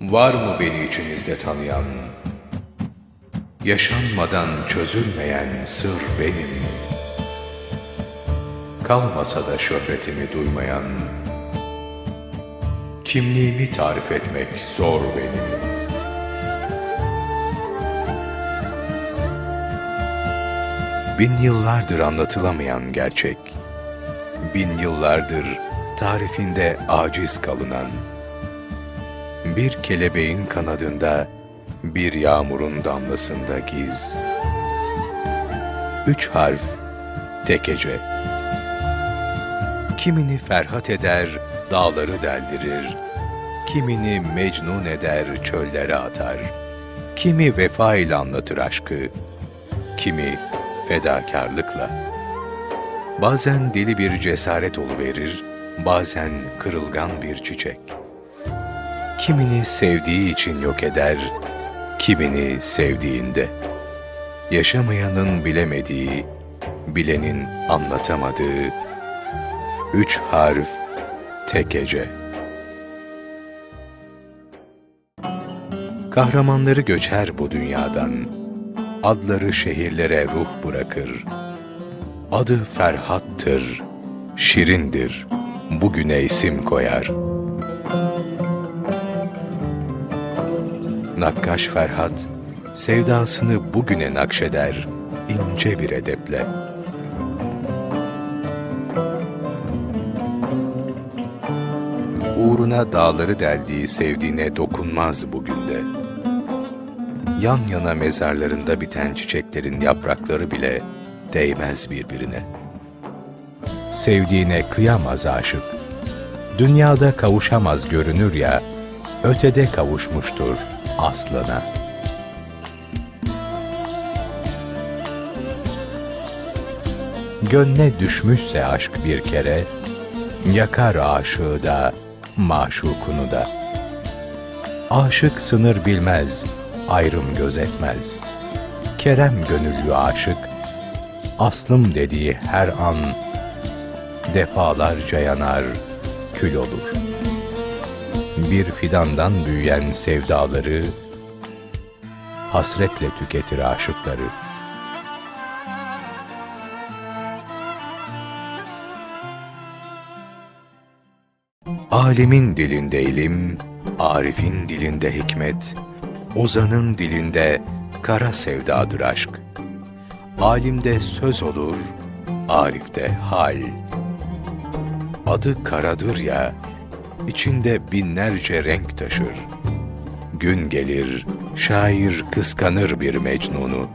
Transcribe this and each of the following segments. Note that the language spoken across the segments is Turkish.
Var mı beni içinizde tanıyan? Yaşanmadan çözülmeyen sır benim. Kalmasa da şöhretimi duymayan, kimliğimi tarif etmek zor benim. Bin yıllardır anlatılamayan gerçek, bin yıllardır tarifinde aciz kalınan, bir kelebeğin kanadında, bir yağmurun damlasında giz. Üç harf, tek ece. Kimini ferhat eder, dağları deldirir. Kimini mecnun eder, çöllere atar. Kimi vefa ile anlatır aşkı, kimi fedakarlıkla. Bazen deli bir cesaret verir, bazen kırılgan bir çiçek. Kimini sevdiği için yok eder, kimini sevdiğinde. Yaşamayanın bilemediği, bilenin anlatamadığı, üç harf, tek ece. Kahramanları göçer bu dünyadan, adları şehirlere ruh bırakır. Adı Ferhat'tır, şirindir, bugüne isim koyar. Nakkaş Ferhat, sevdasını bugüne nakşeder, ince bir edeple. Uğruna dağları deldiği sevdiğine dokunmaz bugün de. Yan yana mezarlarında biten çiçeklerin yaprakları bile değmez birbirine. Sevdiğine kıyamaz aşık. Dünyada kavuşamaz görünür ya, ötede kavuşmuştur aslına. Gönle düşmüşse aşk bir kere, yakar aşığı da, maşukunu da. Aşık sınır bilmez, ayrım gözetmez. Kerem gönüllü aşık, aslım dediği her an, defalarca yanar, kül olur. Bir fidandan büyüyen sevdaları, hasretle tüketir aşıkları. Alimin dilinde ilim, Arif'in dilinde hikmet, Ozan'ın dilinde kara sevdadır aşk. Alimde söz olur, Arif'te hal. Adı karadır ya, içinde binlerce renk taşır. Gün gelir, şair kıskanır bir Mecnun'u.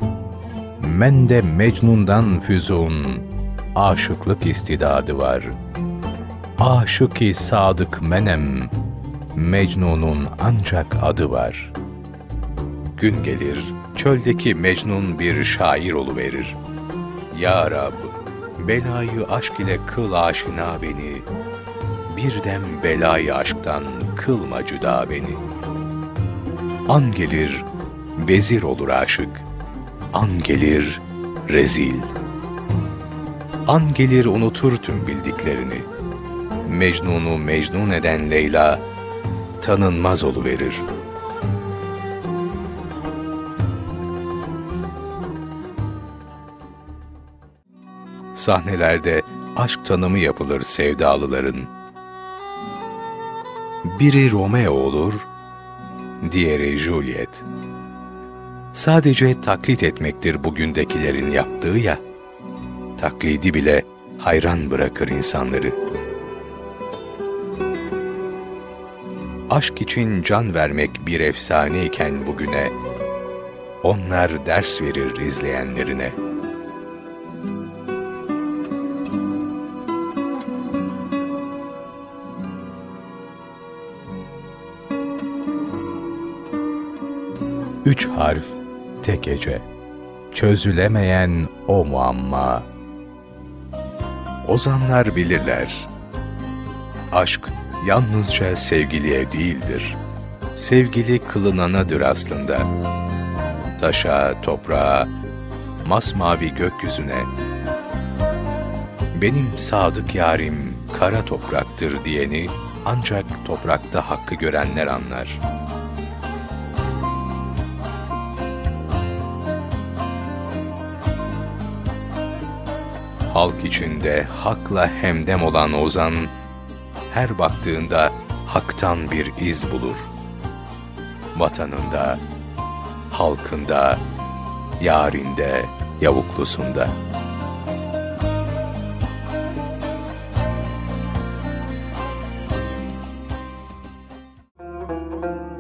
Men de Mecnun'dan füzun, aşıklık istidadı var. Aşık-i sadık menem, Mecnun'un ancak adı var. Gün gelir, çöldeki Mecnun bir şair verir. Ya Rab, belayı aşk ile kıl aşina beni, birden belayı aşktan kılma cüda beni. An gelir, vezir olur aşık, an gelir, rezil. An gelir unutur tüm bildiklerini. Mecnun'u mecnun eden Leyla, tanınmaz verir. Sahnelerde aşk tanımı yapılır sevdalıların. Biri Romeo olur, diğeri Juliet. Sadece taklit etmektir bugündekilerin yaptığı ya, taklidi bile hayran bırakır insanları. Aşk için can vermek bir efsane iken bugüne, onlar ders verir izleyenlerine.'' Üç harf, tek ece. Çözülemeyen o muamma. Ozanlar bilirler. Aşk yalnızca sevgiliye değildir. Sevgili kılınanadır aslında. Taşa, toprağa, masmavi gökyüzüne. Benim sadık yarim kara topraktır diyeni ancak toprakta hakkı görenler anlar.'' Halk içinde hakla hemdem olan ozan, her baktığında haktan bir iz bulur. Vatanında, halkında, yarinde, yavuklusunda.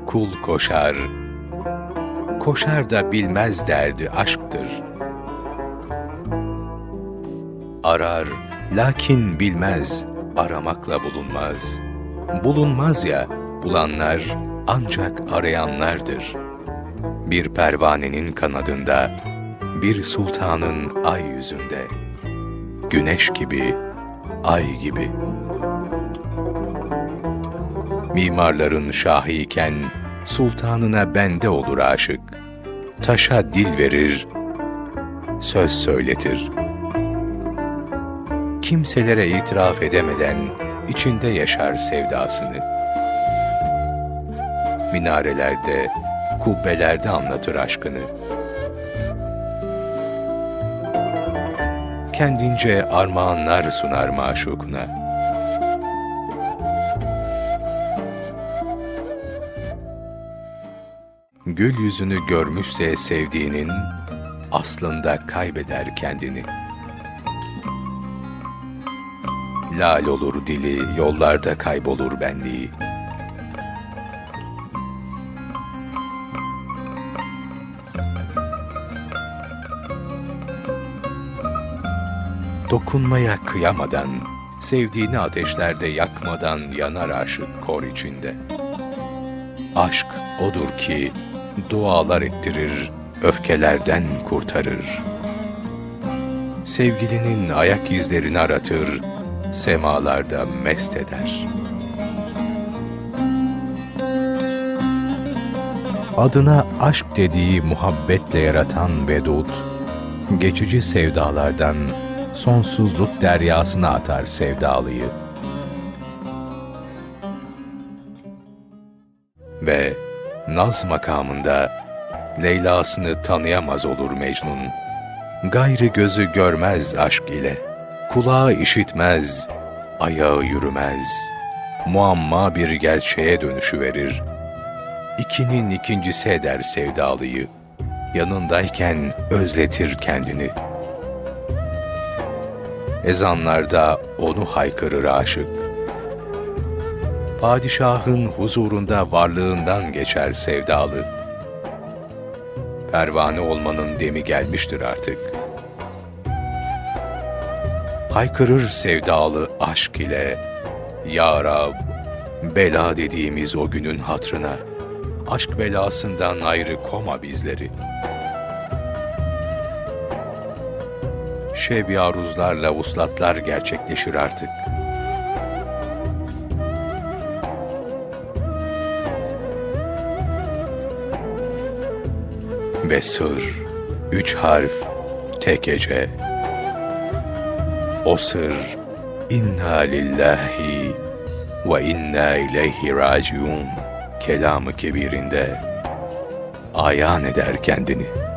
Kul koşar, koşar da bilmez derdi aşktır. Arar, lakin bilmez, aramakla bulunmaz. Bulunmaz ya, bulanlar ancak arayanlardır. Bir pervanenin kanadında, bir sultanın ay yüzünde. Güneş gibi, ay gibi. Mimarların şahıyken, sultanına bende olur aşık. Taşa dil verir, söz söyletir. Kimselere itiraf edemeden içinde yaşar sevdasını. Minarelerde, kubbelerde anlatır aşkını. Kendince armağanlar sunar maşukuna. Gül yüzünü görmüşse sevdiğinin, aslında kaybeder kendini. Lal olur dili, yollarda kaybolur benliği. Dokunmaya kıyamadan, sevdiğini ateşlerde yakmadan yanar aşık kor içinde. Aşk odur ki dualar ettirir, öfkelerden kurtarır. Sevgilinin ayak izlerini aratır, semalarda mest eder. Adına aşk dediği muhabbetle yaratan Vedud, geçici sevdalardan sonsuzluk deryasına atar sevdalıyı. Ve naz makamında Leyla'sını tanıyamaz olur Mecnun. Gayrı gözü görmez aşk ile, kulağı işitmez, ayağı yürümez. Muamma bir gerçeğe dönüşü verir. İkinin ikincisi eder sevdalıyı. Yanındayken özletir kendini. Ezanlarda onu haykırır aşık. Padişahın huzurunda varlığından geçer sevdalı. Pervane olmanın demi gelmiştir artık. Haykırır sevdalı aşk ile, Ya Rab, bela dediğimiz o günün hatrına, aşk belasından ayrı koma bizleri. Şebi aruzlarla uslatlar gerçekleşir artık. ve sır, üç harf, tek ece. O sır, inna lillahi ve inna ileyhi raciun kelamı kebirinde ayan eder kendini.''